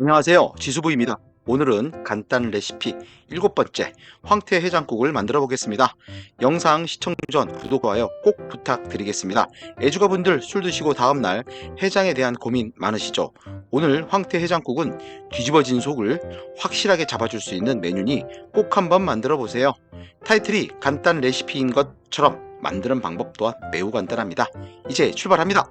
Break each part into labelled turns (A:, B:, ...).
A: 안녕하세요. 지수부입니다. 오늘은 간단 레시피 일곱 번째 황태 해장국을 만들어 보겠습니다. 영상 시청 전 구독과요 꼭 부탁드리겠습니다. 애주가분들 술 드시고 다음날 해장에 대한 고민 많으시죠? 오늘 황태 해장국은 뒤집어진 속을 확실하게 잡아줄 수 있는 메뉴니 꼭 한번 만들어 보세요. 타이틀이 간단 레시피인 것처럼 만드는 방법 또한 매우 간단합니다. 이제 출발합니다.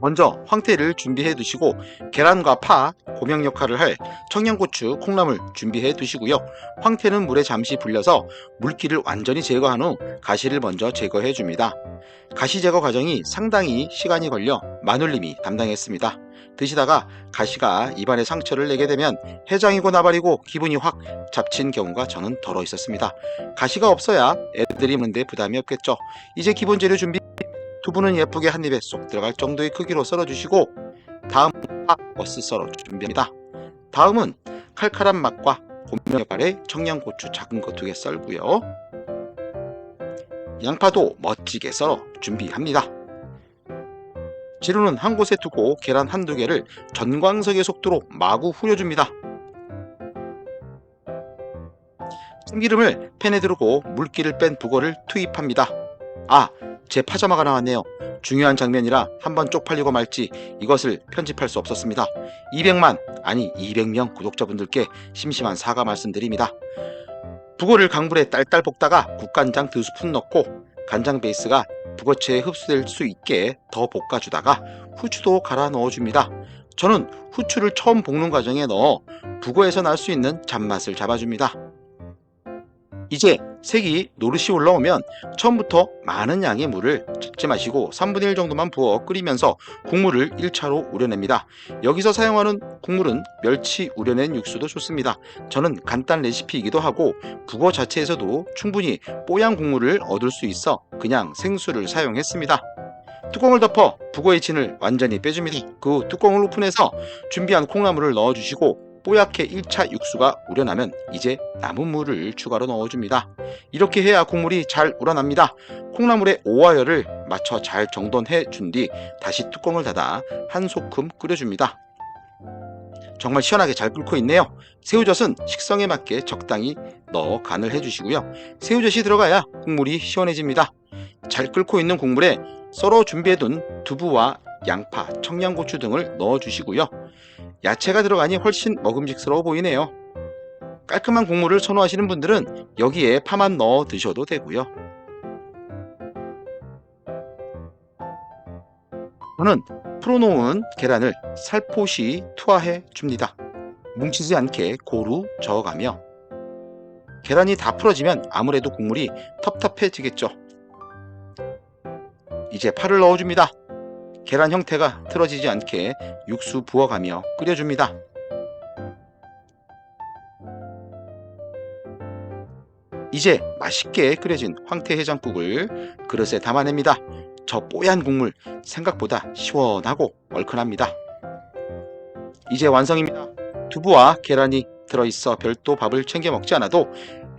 A: 먼저 황태를 준비해 두시고 계란과 파, 고명 역할을 할 청양고추, 콩나물 준비해 두시고요. 황태는 물에 잠시 불려서 물기를 완전히 제거한 후 가시를 먼저 제거해 줍니다. 가시 제거 과정이 상당히 시간이 걸려 마눌님이 담당했습니다. 드시다가 가시가 입안에 상처를 내게 되면 해장이고 나발이고 기분이 확 잡친 경우가 저는 덜어 있었습니다. 가시가 없어야 애들이 먹는데 부담이 없겠죠. 이제 기본 재료 준비 두부는 예쁘게 한 입에 쏙 들어갈 정도의 크기로 썰어주시고 다음 파 버스 썰어 준비합니다. 다음은 칼칼한 맛과 역할의 청양고추 작은 거 두 개 썰고요. 양파도 멋지게 썰어 준비합니다. 재료는 한 곳에 두고 계란 한두 개를 전광석의 속도로 마구 후려줍니다. 참기름을 팬에 두르고 물기를 뺀 북어를 투입합니다. 아, 제 파자마가 나왔네요. 중요한 장면이라 한번 쪽팔리고 말지 이것을 편집할 수 없었습니다. 200만, 아니 200명 구독자분들께 심심한 사과 말씀드립니다. 북어를 강불에 딸딸 볶다가 국간장 두 스푼 넣고 간장 베이스가 북어채에 흡수될 수 있게 더 볶아주다가 후추도 갈아 넣어줍니다. 저는 후추를 처음 볶는 과정에 넣어 북어에서 날 수 있는 잡맛을 잡아줍니다. 이제 색이 노릇이 올라오면 처음부터 많은 양의 물을 적지 마시고 3분의 1 정도만 부어 끓이면서 국물을 1차로 우려냅니다. 여기서 사용하는 국물은 멸치 우려낸 육수도 좋습니다. 저는 간단 레시피이기도 하고 북어 자체에서도 충분히 뽀얀 국물을 얻을 수 있어 그냥 생수를 사용했습니다. 뚜껑을 덮어 북어의 진을 완전히 빼줍니다. 그 후 뚜껑을 오픈해서 준비한 콩나물을 넣어주시고 뽀얗게 1차 육수가 우려나면 이제 남은 물을 추가로 넣어줍니다. 이렇게 해야 국물이 잘 우러납니다. 콩나물의 오와열을 맞춰 잘 정돈해 준 뒤 다시 뚜껑을 닫아 한 소끔 끓여줍니다. 정말 시원하게 잘 끓고 있네요. 새우젓은 식성에 맞게 적당히 넣어 간을 해주시고요. 새우젓이 들어가야 국물이 시원해집니다. 잘 끓고 있는 국물에 썰어 준비해둔 두부와 양파, 청양고추 등을 넣어주시고요. 야채가 들어가니 훨씬 먹음직스러워 보이네요. 깔끔한 국물을 선호하시는 분들은 여기에 파만 넣어 드셔도 되고요. 저는 풀어놓은 계란을 살포시 투하해 줍니다. 뭉치지 않게 고루 저어가며 계란이 다 풀어지면 아무래도 국물이 텁텁해지겠죠. 이제 파를 넣어줍니다. 계란 형태가 틀어지지 않게 육수 부어가며 끓여줍니다. 이제 맛있게 끓여진 황태 해장국을 그릇에 담아냅니다. 저 뽀얀 국물 생각보다 시원하고 얼큰합니다. 이제 완성입니다. 두부와 계란이 들어있어 별도 밥을 챙겨 먹지 않아도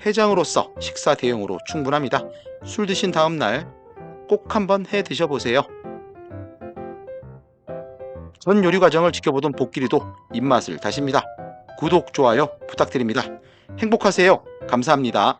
A: 해장으로서 식사 대용으로 충분합니다. 술 드신 다음날 꼭 한번 해 드셔보세요. 전 요리 과정을 지켜보던 복길이도 입맛을 다십니다. 구독, 좋아요 부탁드립니다. 행복하세요. 감사합니다.